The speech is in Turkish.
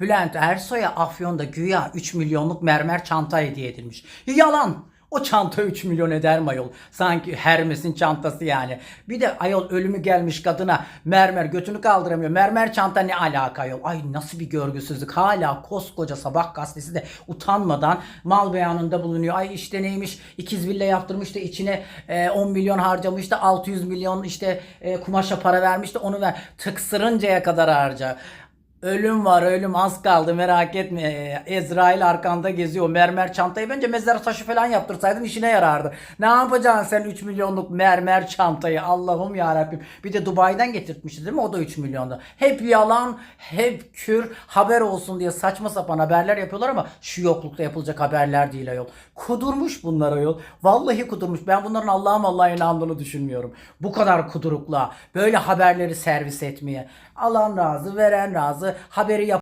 Bülent Ersoy'a Afyon'da güya 3 milyonluk mermer çanta hediye edilmiş. Yalan. O çanta 3 milyon eder mi ayol? Sanki Hermes'in çantası yani. Bir de ayol ölümü gelmiş kadına mermer götünü kaldıramıyor. Mermer çanta ne alaka ayol? Ay nasıl bir görgüsüzlük. Hala koskoca sabah gazetesi de utanmadan mal beyanında bulunuyor. Ay işte neymiş ikiz villa yaptırmış da içine e, 10 milyon harcamış da 600 milyon işte e, kumaşa para vermiş de onu ver. Tıksırıncaya kadar harca. Ölüm var ölüm az kaldı merak etme. Ezrail arkanda geziyor. Mermer çantayı bence mezar taşı falan yaptırsaydın işine yarardı. Ne yapacaksın sen 3 milyonluk mermer çantayı Allah'ım ya Rabbim. Bir de Dubai'den getirtmişti değil mi? O da 3 milyonda. Hep yalan, hep kür, haber olsun diye saçma sapan haberler yapıyorlar ama şu yoklukta yapılacak haberler değil ayol. Kudurmuş bunlar ayol. Vallahi kudurmuş. Ben bunların Allah'ım Allah'a inandığını düşünmüyorum. Bu kadar kudurukla böyle haberleri servis etmeye. Alan razı, veren razı, haberi yap